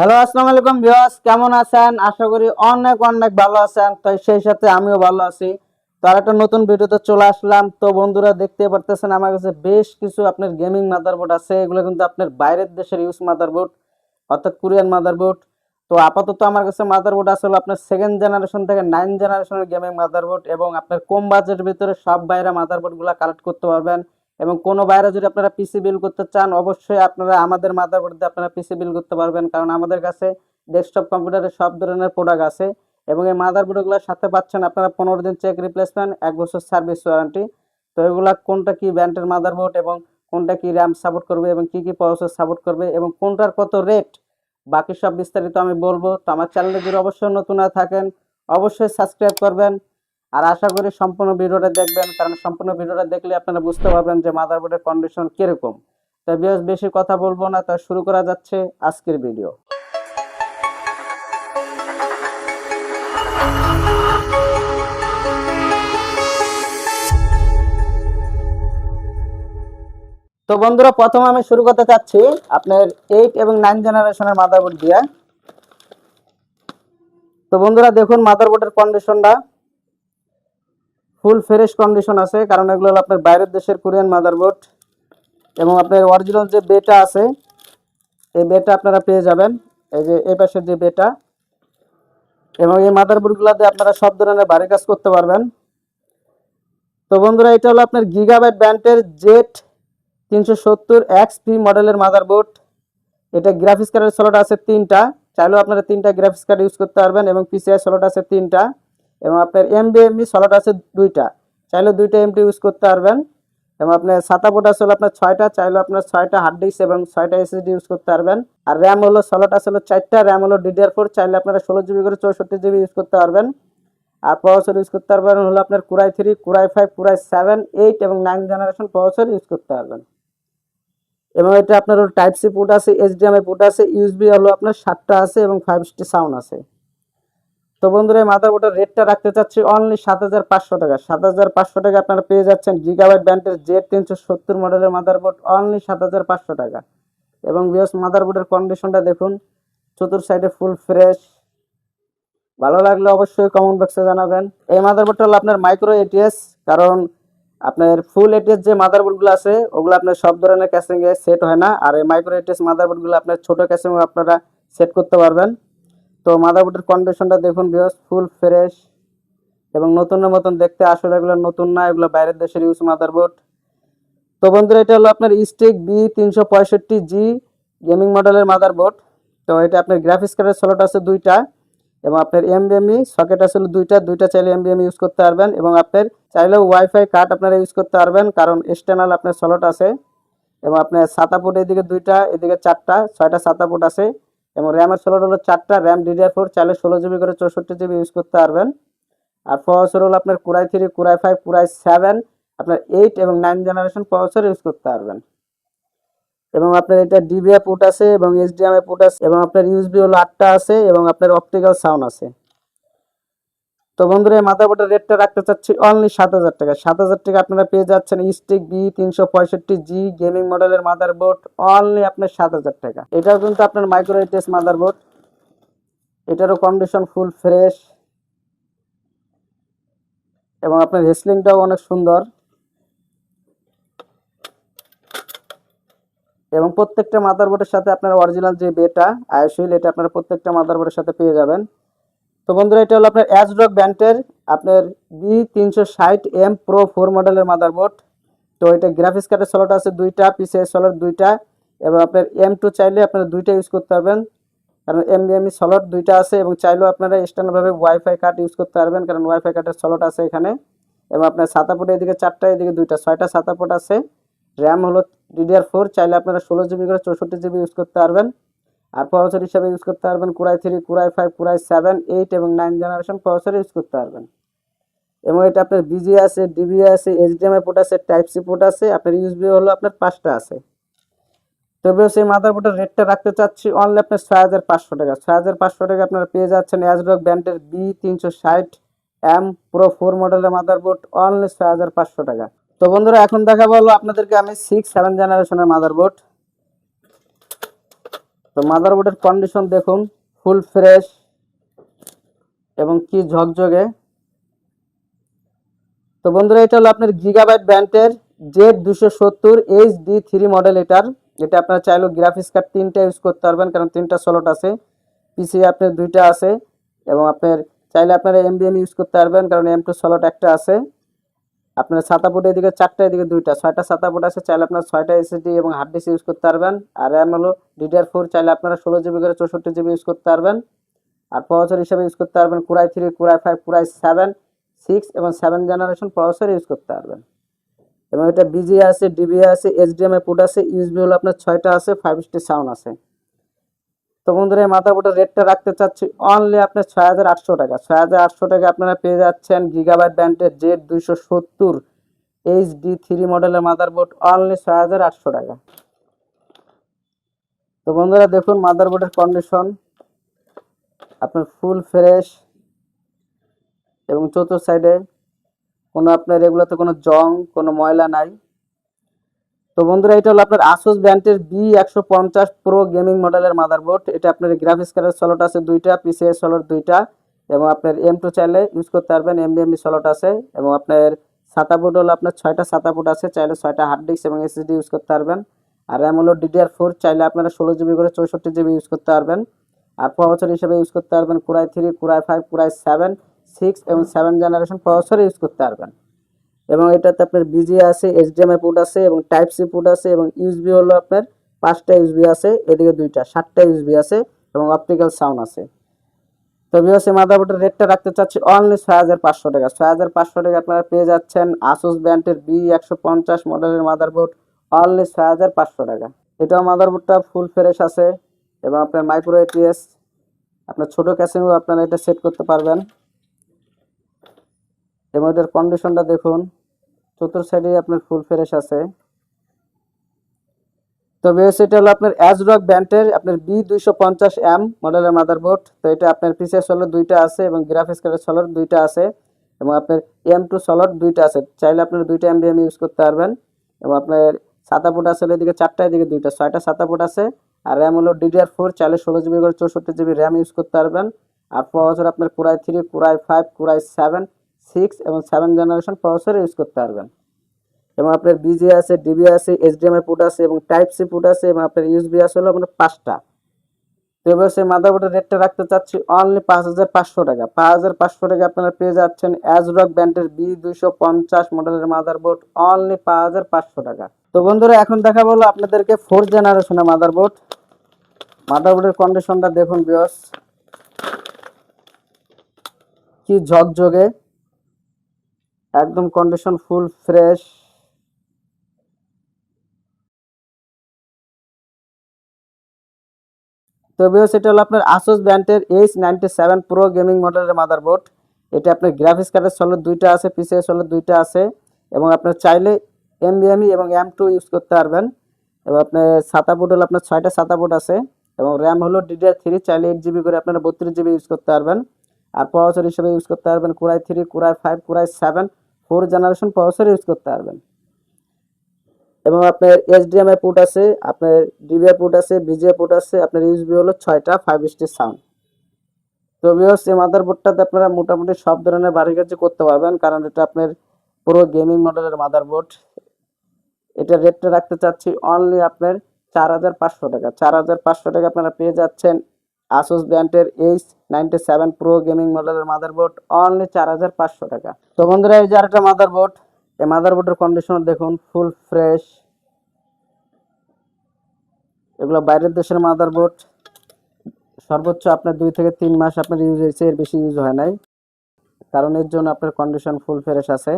Hello, আসসালামু আলাইকুম viewers, কেমন আছেন? আশা করি অনেক অনেক ভালো আছেন। তো সেই সাথে আমিও ভালো আছি। তো আর একটা নতুন ভিডিওতে চলে আসলাম। তো বন্ধুরা দেখতে পারতেছেন আমার কাছে বেশ কিছু আপনার গেমিং মাদারবোর্ড আছে। এগুলো কিন্তু আপনার বাইরের দেশের ইউজ মাদারবোর্ড অর্থাৎ কোরিয়ান মাদারবোর্ড তো আপাতত আমার কাছে মাদারবোর্ড আছে হলো আপনার সেকেন্ড জেনারেশন থেকে নাইন জেনারেশনের গেমিং মাদারবোর্ড এবং আপনার কম বাজেটের ভিতরে সব বাইরে মাদারবোর্ডগুলো কালেক্ট করতে পারবেন। এবং কোনো বাইরে যদি আপনারা পিসি বিল করতে চান, অবশ্যই আপনারা আমাদের মাদারবোর্ড দিয়ে আপনারা পিসি বিল করতে পারবেন। কারণ আমাদের কাছে ডেস্কটপ কম্পিউটারের সব ধরনের প্রোডাক্ট আছে এবং এই মাদার মাদারবোর্ডগুলোর সাথে পাচ্ছেন আপনারা পনেরো দিন চেক রিপ্লেসমেন্ট এক বছর সার্ভিস ওয়ারেন্টি তো এগুলা কোনটা কি ব্র্যান্ডের মাদার মাদারবোর্ড এবং কোনটা কি র্যাম সাপোর্ট করবে এবং কি কি প্রসেস সাপোর্ট করবে এবং কোনটার কত রেট বাকি সব বিস্তারিত আমি বলব। তো আমার চ্যানেলে যদি অবশ্যই নতুন থাকেন, অবশ্যই সাবস্ক্রাইব করবেন। আর আশা করি সম্পূর্ণ ভিডিওটা দেখবেন, কারণ সম্পূর্ণ ভিডিওটা দেখলে আপনারা বুঝতে পারবেন যে মাদারবোর্ডের কন্ডিশন কীরকম। তো বেশ বেশি কথা বলব না, তো শুরু করা যাচ্ছে আজকের ভিডিও তো বন্ধুরা, প্রথম আমি শুরু করতে চাচ্ছি আপনার এইট এবং নাইন জেনারেশনের মাদারবোর্ড দিয়ে। তো বন্ধুরা, দেখুন মাদারবোর্ডের কন্ডিশনটা ফুল ফ্রেশ কন্ডিশন আছে, কারণ এগুলো হলো আপনার বাইরের দেশের কোরিয়ান মাদারবোর্ড এবং আপনার অরিজিনাল যে বেটা আছে, এই বেটা আপনারা পেয়ে যাবেন। এই যে, এই পাশের যে বেটা এবং এই মাদারবোর্ডগুলো দিয়ে আপনারা সব ধরনের বাড়ি কাজ করতে পারবেন। তো বন্ধুরা, এটা হলো আপনার গিগাবাইট ব্যান্ডের জেট তিনশো সত্তর এক্স পি মডেলের মাদারবোর্ড এটা গ্রাফিক্স কার্ডের স্লট আছে তিনটা। চাইলেও আপনারা তিনটা গ্রাফিক্স কার্ড ইউজ করতে পারবেন এবং পিসিআই স্লট আছে তিনটা। এবং আপনার এমবিএমই স্লট আছে দুইটা। চাইলে দুইটা এমটি ইউজ করতে পারবেন। এবং আপনার সাতা পোর্ট আছে হলো আপনার ছয়টা চাইলেও আপনার ছয়টা হার্ড ডিস্ক এবং ছয়টা এসএসডি ইউজ করতে পারবেন। আর র্যাম হলো স্লট আছে হলো চারটা র্যাম হলো ডিডিআর ফোর চাইলে আপনারা ষোলো জিবি করে চৌষট্টি জিবি ইউজ করতে পারবেন। আর প্রসেসর ইউজ করতে পারবেন হলো আপনার core I three core I five core I seven eight এবং নাইন জেনারেশন প্রসেসর ইউজ করতে পারবেন। এবং এটা আপনার টাইপ সি পোর্ট আছে এইচডিএমআই পোর্ট আছে ইউএসবি হলো আপনার সাতটা আছে এবং ফাইভ টি সাউন্ড আছে। তো বন্ধুরা, এই মাদারবোর্ডের রেটটা রাখতে চাচ্ছি অনলি সাত হাজার পাঁচশো টাকা। সাত হাজার পাঁচশো টাকা আপনারা পেয়ে যাচ্ছেন গিগাবাইট ব্যান্ডের জেড তিনশো সত্তর মডেলের মাদারবোর্ড অনলি সাত হাজার পাঁচশো টাকা। এবং বিএস মাদারবোর্ডের কন্ডিশনটা দেখুন, চতুর সাইডে ফুল ফ্রেশ ভালো লাগলে অবশ্যই কমেন্ট বক্সে জানাবেন। এই মাদারবোর্ডটা হলো আপনার মাইক্রো এটিএস কারণ আপনার ফুল এটিএস যে মাদারবোর্ডগুলো আছে, ওগুলো আপনার সব ধরনের ক্যাসিং এ সেট হয় না। আর এই মাইক্রো এটিএস মাদারবোর্ডগুলো আপনার ছোট ক্যাসিং আপনারা সেট করতে পারবেন। তো মাদারবোর্ডের কন্ডিশনটা দেখুন বিহস ফুল ফ্রেশ এবং নতুনের মতন দেখতে। আসলে এগুলো নতুন না, এগুলো বাইরের দেশের ইউজ মাদারবোর্ড তো বন্ধুরা, এটা হলো আপনার স্টিক বি তিনশো পঁয়ষট্টি জি গেমিং মডেলের মাদারবোর্ড তো এটা আপনার গ্রাফিক্স কার্ডের স্লট আছে দুইটা এবং আপনার এমবিএমই সকেট আছে হলো দুইটা। দুইটা চাইলে এমবিএমই ইউজ করতে পারবেন এবং আপনার চাইলেও ওয়াইফাই কার্ড আপনারা ইউজ করতে পারবেন কারণ এক্সটার্নাল আপনার স্লট আছে এবং আপনার সাতা পোর্ট এদিকে দুইটা, এদিকে চারটা, ছয়টা সাতা পোর্ট আছে। এবং র্যামের স্লট হলো চারটা র্যাম ডিডিআর ফোর চাইলে ষোলো জিবি করে চৌষট্টি জিবি ইউজ করতে পারবেন। আর প্রসেসর হলো আপনার core i three core i five core i seven আপনার এইট এবং নাইন জেনারেশন প্রসেসর ইউজ করতে পারবেন। এবং আপনার এটা ডিবিআই পোর্ট আছে এবং এইচডিএমআই পোর্ট আছে এবং আপনার ইউএসবি হলো আটটা আছে এবং আপনার অপটিক্যাল সাউন্ড আছে। তো বন্ধুরা, এই মাদারবোর্ডের রেটটা রাখতে চাচ্ছি অনলি সাত হাজার টাকা। সাত হাজার টাকা আপনারা পেয়ে যাচ্ছেন স্টিক বি তিনশো পঁয়ষট্টি জি গেমিং মডেলের মাদারবোর্ড অনলি আপনার সাত হাজার টাকা। এটাও কিন্তু আপনার মাইক্রো এইচএস মাদারবোর্ড এটারও কন্ডিশন ফুল ফ্রেশ এবং আপনার হেসলিংটাও অনেক সুন্দর। এবং প্রত্যেকটা মাদারবোর্ডের সাথে আপনার অরিজিনাল যে বেটা আয়োশিল এটা আপনারা প্রত্যেকটা মাদারবোর্ডের সাথে পেয়ে যাবেন। তো বন্ধুরা, এটা হলো আপনার অ্যাজরক ব্যান্ডের আপনার বি তিনশো ষাট এম প্রো ফোর মডেলের মাদারবোর্ড তো এটা গ্রাফিক্স কার্ডের স্লট আছে দুইটা পিসিআই স্লট দুইটা, এবং আপনার এম টু চাইলে আপনারা দুইটা ইউজ করতে পারবেন। কারণ এমবিএমই স্লট দুইটা আছে, এবং চাইলেও আপনারা এক্সটার্নালভাবে ওয়াইফাই কার্ড ইউজ করতে পারবেন, কারণ ওয়াইফাই কার্ডের স্লট আছে এখানে। এবং আপনার সাতাপোর্ট এদিকে চারটা, এদিকে দুইটা, ছয়টা সাতাপোর্ট আছে। র্যাম হলো ডিডিআর ফোর চাইলে আপনারা ষোলো জিবি করে চৌষট্টি জিবি ইউজ করতে পারবেন। আর প্রসেসর হিসাবে ইউজ করতে পারবেন core i three core i five core i seven eight এবং নাইন জেনারেশন প্রসেসর ইউজ করতে পারবেন। এবং এটা আপনার বিজি আছে ডিবি আছে এইচডিএমআই পোর্ট আছে টাইপ সি পোর্ট আছে, আপনার ইউএসবি হলো আপনার পাঁচটা আছে। তবে সেই মাদারবোর্ডের রেটটা রাখতে চাচ্ছি অনলি আপনার ছয় হাজার পাঁচশো টাকা। ছয় হাজার পাঁচশো টাকা আপনারা পেয়ে যাচ্ছেন অ্যাজরক ব্র্যান্ডের বি তিনশো ষাট এম প্রো ফোর মডেলের মাদারবোর্ড অনলি ছয় হাজার পাঁচশো টাকা। তো বন্ধুরা, এখন দেখাবো হলো আপনাদেরকে আমি সিক্স সেভেন জেনারেশনের মাদারবোর্ড তো মাদারবোর্ডের কন্ডিশন দেখুন ফুল ফ্রেশ এবং কি ঝকঝকে। তো বন্ধুরা, এটা হলো আপনার গিগাবাইট ব্র্যান্ডের জেড দুশো সত্তর এইচ ডি থ্রি মডেল এটার। এটা আপনারা চাইলেও গ্রাফিক্স কার্ড তিনটা ইউজ করতে পারবেন, কারণ তিনটা স্লট আছে। পিসি আপনার দুইটা আছে এবং আপনার, চাইলে আপনারা এমবিএম ইউজ করতে পারবেন, কারণ এম টু স্লট একটা আছে। আপনার সাতাপুট এদিকে চারটা, এদিকে দুইটা। ছয়টা সাতাপুট আছে, চাইলে আপনার ছয়টা এসএসডি এবং হার্ড ডিস্ক ইউজ করতে পারবেন। আর র্যাম হলো ডিডিআর ফোর চাইলে আপনারা ষোলো জিবি করে চৌষট্টি জিবি ইউজ করতে পারবেন। আর প্রসেসর হিসেবে ইউজ করতে পারবেন core i three core i five core i seven six এবং সেভেন জেনারেশন প্রসেসর ইউজ করতে পারবেন। এবং এটা বিজি আছে ডিবি আছে এইচডিএমআই পোর্ট আছে ইউএসবি হলো আপনার ছয়টা আছে ফাইভ স্টি সাউন্ড আছে। তো বন্ধুরা, এই মাথাবোর্ডের রেটটা রাখতে চাচ্ছি অনলি আপনার ছয় হাজার আটশো টাকা। ছয় হাজার আটশো টাকা আপনারা পেয়ে যাচ্ছেন গিগাবাইট ব্যান্ডের জেড দুইশো সত্তর এইচ ডি থ্রি মডেলের মাদারবোর্ড অনলি ছয় হাজার আটশো টাকা। তো বন্ধুরা, দেখুন মাদারবোর্ডের কন্ডিশন আপনার ফুল ফ্রেশ এবং চতুর্থ সাইডে কোনো আপনার এগুলোতে কোনো জং কোনো ময়লা নাই। তো বন্ধুরা, এটা হলো আপনার আসুস ব্র্যান্ডের বি একশো পঞ্চাশ প্রো গেমিং মডেলের মাদারবোর্ড এটা আপনার গ্রাফিক্স কার্ডের সলট আছে দুইটা পিসিএস সলট দুইটা এবং আপনার এম টু চাইলে ইউজ করতে পারবেন এমবিএমবি সলট আছে এবং আপনার সাতাপুট হলো আপনার ছয়টা সাতাপুট আছে, চাইলে ছয়টা হার্ড ডিস্ক এবং এসএসডি ইউজ করতে পারবেন। আর র্যাম হলো ডিডিআর ফোর চাইলে আপনারা ষোলো জিবি করে চৌষট্টি জিবি ইউজ করতে পারবেন। আর প্রসেসর হিসেবে ইউজ করতে পারবেন core i three core i five core i seven six এবং সেভেন জেনারেশন প্রসেসর ইউজ করতে পারবেন। এবং এটাতে আপনার বিজি আছে এইচডিএমআই পোর্ট আছে এবং টাইপ সি পোর্ট আছে এবং ইউএসবি হলো আপনার পাঁচটা ইউএসবি আছে, এদিকে দুইটা, সাতটা ইউএসবি আছে এবং অপটিক্যাল সাউন্ড আছে। তো বিওসি মাদারবোর্ডের রেটটা রাখতে চাচ্ছি অনলি ছয় হাজার পাঁচশো টাকা। ছয় হাজার পাঁচশো টাকা আপনারা পেয়ে যাচ্ছেন আসুস ব্র্যান্ডের বি একশো পঞ্চাশ মডেলের মাদারবোর্ড অনলি ছয় হাজার পাঁচশো টাকা। এটাও মাদারবোর্ডটা ফুল ফ্রেশ আছে এবং আপনার মাইক্রো এটিএস আপনার ছোটো ক্যাসিংও আপনারা এটা সেট করতে পারবেন। এবং এটার কন্ডিশনটা দেখুন। চতুর্থ সাইডে আপনার ফুল ফ্রেশ আছে। তবে সেটা হলো আপনার অ্যাজরক ব্যান্ডের আপনার বি দুইশো পঞ্চাশ এম মডেলের মাদারবোর্ড তো এটা আপনার পিসের সলর দুইটা আছে এবং গ্রাফিক্স কার্ডের সলর দুইটা আছে এবং আপনার এম টু সলর দুইটা আছে। চাইলে আপনার দুইটা এম এমবিএম ইউজ করতে পারবেন এবং আপনার সাতাপুট আছে এদিকে চারটা, এদিকে দুইটা, ছয়টা সাতাপুট আছে। আর র্যাম হলো ডিডিআর ফোর চাইলে ষোলো জিবি করে চৌষট্টি জিবি র্যাম ইউজ করতে পারবেন। আর প্রসেসর আপনার core i three core i five core i seven six এবং সেভেন জেনারেশন প্রসেসর ইউজ করতে পারবেন। এবং আপনার বিজি আছে ডিবি আছে এইচডিএমআই পোর্ট আছে এবং টাইপ সি পুট আছে এবং আপনার ইউএসবি আছে হলো আপনার পাঁচটা। তো এবার সেই মাদারবোর্ডের রেটটা রাখতে চাচ্ছি অনলি পাঁচ হাজার পাঁচশো টাকা। পাঁচ হাজার পাঁচশো টাকা আপনারা পেয়ে যাচ্ছেন অ্যাজরক ব্যান্ডের বি দুইশো পঞ্চাশ মডেলের মাদারবোর্ড অনলি পাঁচ হাজার পাঁচশো টাকা। তো বন্ধুরা, এখন দেখা বলো আপনাদেরকে ফোর জেনারেশনের মাদারবোর্ড মাদারবোর্ডের কন্ডিশনটা দেখুন বিয়স কি ঝকঝকে। একদম কন্ডিশন ফুল ফ্রেশ তবেও সেটা হলো আপনার আসুস ব্র্যান্ডের H ninety seven pro gaming মডেলের মাদারবোর্ড এটা আপনার গ্রাফিক্স কার্ডের সলের দুইটা আছে পিসিএস সলের দুইটা আছে এবং আপনার চাইলে এমবিএমই এবং এম টু ইউজ করতে পারবেন। এবং আপনার সাতা বোর্ড হলো আপনার ছয়টা সাতা বোর্ড আছে এবং র্যাম হলো ডিডিআর থ্রি চাইলে এইট জিবি করে আপনারা বত্রিশ জিবি ইউজ করতে পারবেন। আর প্রসেসর হিসেবে ইউজ করতে পারবেন core I three core I five core I seven four generation processor use করতে পারবেন। এবং আপনার এইচডিএমআই পোর্ট আছে, আপনার ডিবিআই পোর্ট আছে বিজিআই পোর্ট আছে, আপনার ইউএসবি হলো ছয়টা ফাইভ স্টির সাউন্ড তো বিয়স এই মাদারবোর্ডটাতে আপনারা মোটামুটি সব ধরনের বাড়ির কাছে করতে পারবেন, কারণ এটা আপনার পুরো গেমিং মডেলের মাদারবোর্ড এটা রেটটা রাখতে চাচ্ছি অনলি আপনার চার হাজার পাঁচশো টাকা। চার হাজার পাঁচশো টাকা আপনারা পেয়ে যাচ্ছেন আসুস ব্র্যান্ডের H ninety seven pro gaming মডেলের মাদারবোর্ড অনলি চার হাজার পাঁচশো টাকা। তো বন্ধুরা, এই যে আরেকটা মাদারবোর্ড এই মাদারবোর্ডের কন্ডিশন দেখুন ফুল ফ্রেশ এগুলো বাইরের দেশের মাদারবোর্ড সর্বোচ্চ আপনার দুই থেকে তিন মাস আপনার ইউজ হয়েছে এর বেশি ইউজ হয় নাই। কারণ এর জন্য আপনার কন্ডিশন ফুল ফ্রেশ আছে।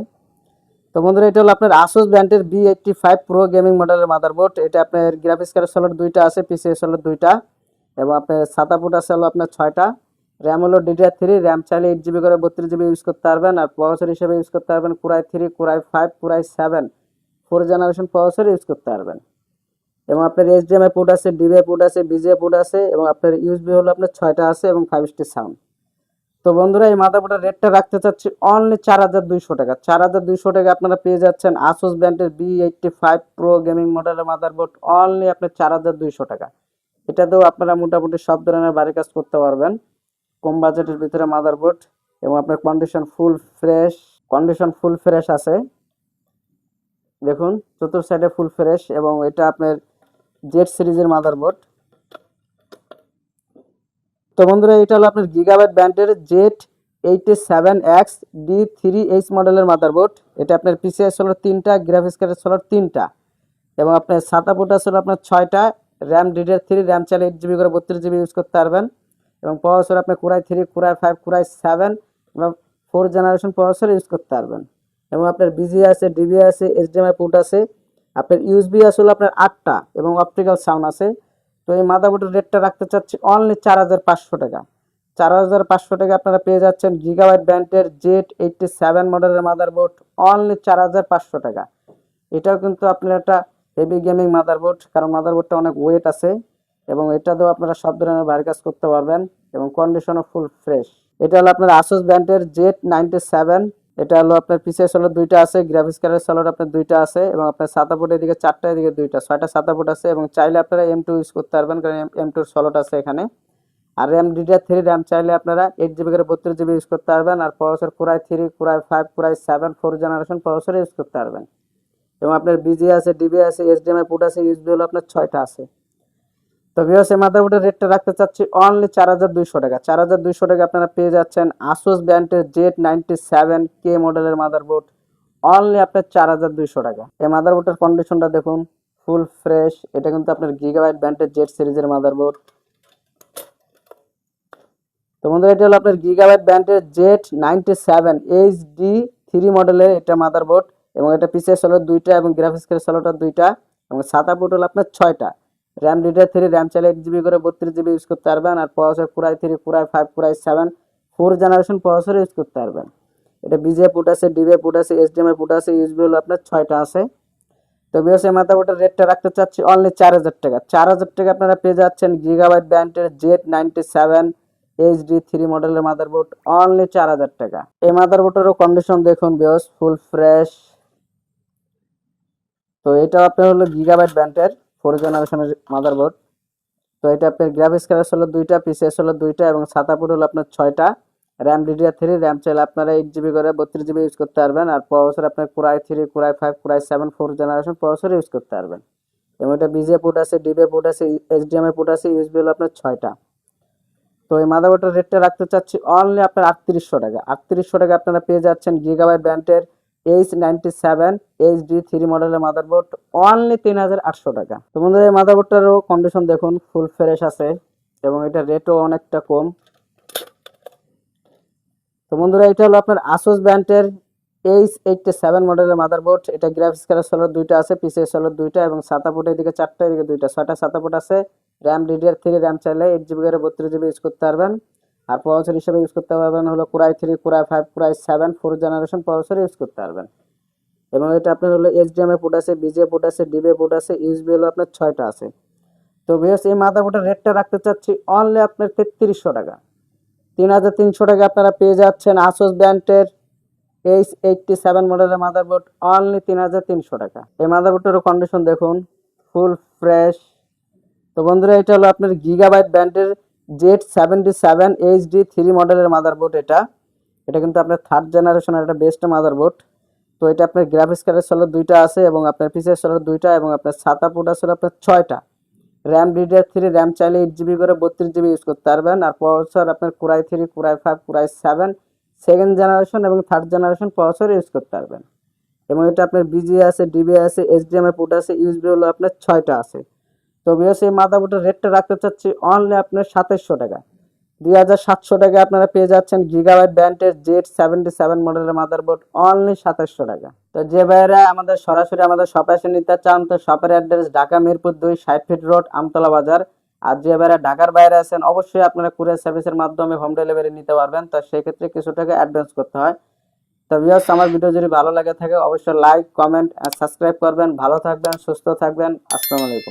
তো বন্ধুরা, এটা হলো আপনার আসুস ব্র্যান্ডের B eighty five pro gaming মডেলের মাদারবোর্ড এটা আপনার গ্রাফিক্স কার্ডের সলের দুইটা আছে পিসিএস হলো দুইটা। এবং আপনার সাতা ফুট আছে হলো আপনার ছয়টা। র্যাম হলো ডিডিআর থ্রি র্যাম চাইলে এইট জিবি করে বত্রিশ জিবি ইউজ করতে পারবেন। আর প্রসেসর হিসেবে ইউজ করতে পারবেন core I three core I five core I seven four generation processor use করতে পারবেন। এবং আপনার এইচডিএমআই পোর্ট আছে ডিবিআই পোর্ট আছে বিজিএ পোর্ট আছে এবং আপনার ইউএসবি হলো আপনার ছয়টা আছে এবং ফাইভ স্টার সাউন্ড তো বন্ধুরা, এই মাদারবোর্ডের রেটটা রাখতে চাচ্ছি অনলি চার হাজার দুইশো টাকা। চার হাজার দুইশো টাকা আপনারা পেয়ে যাচ্ছেন আসুস ব্র্যান্ডের B eighty five pro gaming মডেলের মাদারবোর্ড অনলি আপনার চার হাজার দুইশো টাকা। এটাতেও আপনারা মোটামুটি সব ধরনের বাড়ির কাজ করতে পারবেন। কম বাজেটের ভিতরে মাদারবোর্ড এবং আপনার condition full fresh condition full fresh আছে। দেখুন, চতুর্থ সাইডে ফুল ফ্রেশ এবং এটা আপনার জেড সিরিজের মাদারবোর্ড তো বন্ধুরা, এটা হলো আপনার গিগাবাইট ব্র্যান্ডের Z eighty seven X D three H মডেলের মাদারবোর্ড এটা আপনার পিসিএস হলো তিনটা গ্রাফিক্স কার্ডের হলো তিনটা এবং আপনার সাতা ফুট আছে আপনার ছয়টা র্যাম ডিডিআর থ্রি র্যাম চাইলে এইট জিবি করে বত্রিশ জিবি ইউজ করতে পারবেন। এবং প্রসেসর আপনি core i three core i five core i seven এবং ফোর জেনারেশন প্রসেসর ইউজ করতে পারবেন। এবং আপনার বিজি আছে ডিবি আছে এইচডিএমআই পোর্ট আছে, আপনার ইউএসবি আসলে আপনার আটটা এবং অপটিক্যাল সাউন্ড আছে। তো এই মাদারবোর্ডের রেটটা রাখতে চাচ্ছি অনলি চার হাজার পাঁচশো টাকা। চার হাজার পাঁচশো টাকা আপনারা পেয়ে যাচ্ছেন গিগাবাইট ব্র্যান্ডের জেড এইটটি সেভেন মডেলের মাদারবোর্ড অনলি চার হাজার পাঁচশো টাকা। এটাও কিন্তু আপনার একটা হেভি গেমিং মাদারবোর্ড কারণ মাদারবোর্ডটা অনেক ওয়েট আছে এবং এটাতেও আপনারা সব ধরনের বাইরের কাজ করতে পারবেন এবং কন্ডিশনও ফুল ফ্রেশ এটা হলো আপনার আসুস ব্র্যান্ডের জেড নাইনটি সেভেন এটা হলো আপনার পিসের হলো দুইটা আছে গ্রাফিক্স কার্ডের সলোড আপনার দুইটা আছে এবং আপনার সাতা ফুট এদিকে চারটা এদিকে দুইটা, ছয়টা সাতা ফুট আছে এবং চাইলে আপনারা এম টু ইউজ করতে পারবেন কারণ এম টুর সলোড আছে এখানে। আর র্যাম ডিডিআর থ্রি র্যাম চাইলে আপনারা এইট জিবি করে বত্রিশ জিবি ইউজ করতে পারবেন আর processor core i three core i five core i seven four generation processor use করতে পারবেন। এবং আপনার বিজি আছে ডিবি আছে এইচডিএমআই পোর্ট আছে ইউএসবি হলো আপনার ছয়টা আছে। তো ভিওস এই মাদারবোর্ডের রেটটা রাখতে চাচ্ছি অনলি চার হাজার দুইশো টাকা। চার হাজার দুইশো টাকা আপনারা পেয়ে যাচ্ছেন আসুস ব্র্যান্ডের জেড নাইনটি সেভেন কে মডেলের মাদারবোর্ড। অনলি আপনার চার হাজার দুইশো টাকা। এই মাদারবোর্ডের কন্ডিশনটা দেখুন ফুল ফ্রেশ এটা কিন্তু আপনার গিগাবাইট ব্র্যান্ডের জেড সিরিজের মাদারবোর্ড। তো বন্ধুরা, এটা হলো আপনার গিগাবাইট ব্র্যান্ডের Z ninety seven H D three মডেলের এটা মাদারবোর্ড। এবং এটা পিসের হলো দুইটা এবং গ্রাফিক্স কার্ডের হলোটা দুইটা এবং সাতা পোর্ট হলো আপনার ছয়টা। র্যাম ডিডিআর থ্রি র্যাম চাইলে এইট জিবি করে বত্রিশ জিবি ইউজ করতে পারবেন আর processor core I three core I five core I seven four generation processor use করতে পারবেন। এটা বিজে পুট আছে ডিবিএ পুট আছে এইচডিএমআই পুট আছে ইউএসবি হলো আপনার ছয়টা আছে। তো বিএস এই মাথাবোর্ডের রেটটা রাখতে চাচ্ছি অনলি চার হাজার টাকা। চার হাজার টাকা আপনারা পেয়ে যাচ্ছেন গিগাবাইট ব্যান্ডের Z ninety seven HD three মডেলের মাদারবোর্ড অনলি চার হাজার টাকা। এই মাদারবোর্ডেরও কন্ডিশন দেখুন বিয়স ফুল ফ্রেশ তো এটা আপনার হলো গিগাবাইট ব্যান্ডের ফোর জেনারেশনের মাদারবোর্ড তো এটা আপনার গ্রাফিক্স কার্ড হলো দুইটা পিসিএস হলো দুইটা এবং সাতাপুর হলো আপনার ছয়টা। র্যাম ডিডিআর থ্রি র্যাম চাইলে আপনারা এইট জিবি করে বত্রিশ জিবি ইউজ করতে পারবেন আর প্রসেসর আপনার core I three core I five core I seven four generation processor use করতে পারবেন। এবং এটা বিজে পোর্ট আছে ডিবে পোর্ট আছে এইচডিএমআই পোর্ট আছে ইউএসবি হলো আপনার ছয়টা। তো এই মাদারবোর্ডের রেটটা রাখতে চাচ্ছি অনলি আপনার আটত্রিশশো টাকা। আটত্রিশশো টাকা আপনারা পেয়ে যাচ্ছেন গিগাবাইট ব্র্যান্ডের H ninety seven H D three মডেলের মাদারবোর্ড অনলি তিন হাজার আটশো টাকা। তো বন্ধুরা, এই মাদারবোর্ডটারও কন্ডিশন দেখুন ফুল ফ্রেশ আছে এবং এটা রেটও অনেকটা কম। তো বন্ধুরা, এটা হলো আপনার আসুস ব্র্যান্ডের এইচ এইটটি সেভেন মডেলের মাদারবোর্ড এটা গ্রাফিক্স কার্ডের সোলার দুইটা আছে পিসিএস সোলার দুইটা এবং সাতাপুট এদিকে চারটা, এদিকে দুইটা। ছয়টা সাতাপুট আছে র্যাম ডিডিআর থ্রি র্যাম চাইলে এইট জিবি করে বত্রিশ জিবি ইউজ করতে পারবেন। আর প্রসেসর হিসেবে ইউজ করতে পারবেন হলো core i three core i five core i seven four generation processor use করতে পারবেন। এবং এটা আপনার হলো এইচডিএমআই পোর্ট আছে বিজে পোর্ট আছে ডিবে পোর্ট আছে ইউএসবি হলো আপনার ছয়টা আছে। তো বেশ এই মাদারবোর্ডের রেটটা রাখতে চাচ্ছি অনলি আপনার তেত্রিশশো টাকা। তিন হাজার তিনশো টাকা আপনারা পেয়ে যাচ্ছেন আসোস ব্র্যান্ডের এইচ এইটটি সেভেন মডেলের মাদারবোর্ড অনলি তিন হাজার তিনশো টাকা। এই মাদারবোর্ডেরও কন্ডিশন দেখুন ফুল ফ্রেশ তো বন্ধুরা, এটা হলো আপনার গিগাবাইট ব্র্যান্ডের Z seventy seven HD three মডেলের মাদারবোর্ড এটা। এটা কিন্তু আপনার থার্ড জেনারেশনের একটা বেস্ট মাদারবোর্ড তো এটা আপনার গ্রাফিক্স কার্ডের সোলার দুইটা আছে এবং আপনার পিসের সোলার দুইটা এবং আপনার সাতা পোর্ট আছে আপনার ছয়টা। র্যাম ডিডিআর থ্রি র্যাম চাইলে এইট জিবি করে বত্রিশ জিবি ইউজ করতে পারবেন। আর প্রসেসর আপনার core i three core i five core i seven second generation এবং থার্ড জেনারেশন প্রসেসর ইউজ করতে পারবেন। এবং এটা আপনার বিজি আছে ডিবি আছে এইচডিএমআই পোর্ট আছে ইউএসবি হলো আপনার ছয়টা আছে। তো বিএস এই মাদারবোর্ডের রেটটা রাখতে চাচ্ছি অনলি আপনার সাতাইশশো টাকা। দুই হাজার সাতশো টাকা আপনারা পেয়ে যাচ্ছেন গিগাবাইট ব্র্যান্ডের জেড সেভেন্টি সেভেন মডেলের মাদারবোর্ড অনলি সাতাইশশো টাকা। তো যে ভাইয়েরা আমাদের সরাসরি আমাদের শপে এসে নিতে চান, তো শপের অ্যাড্রেস ঢাকা মিরপুর দুই ষাট ফিট রোড আমতলা বাজার। আর যে ভাইয়েরা ঢাকার বাইরে আছেন, অবশ্যই আপনারা কুরিয়ার সার্ভিসের মাধ্যমে হোম ডেলিভারি নিতে পারবেন। তো সেক্ষেত্রে কিছু টাকা অ্যাডভান্স করতে হয়। তো ভিউয়ার্স আমার ভিডিও যদি ভালো লাগে থাকে, অবশ্যই লাইক কমেন্ট সাবস্ক্রাইব করবেন। ভালো থাকবেন, সুস্থ থাকবেন। আসসালামু আলাইকুম।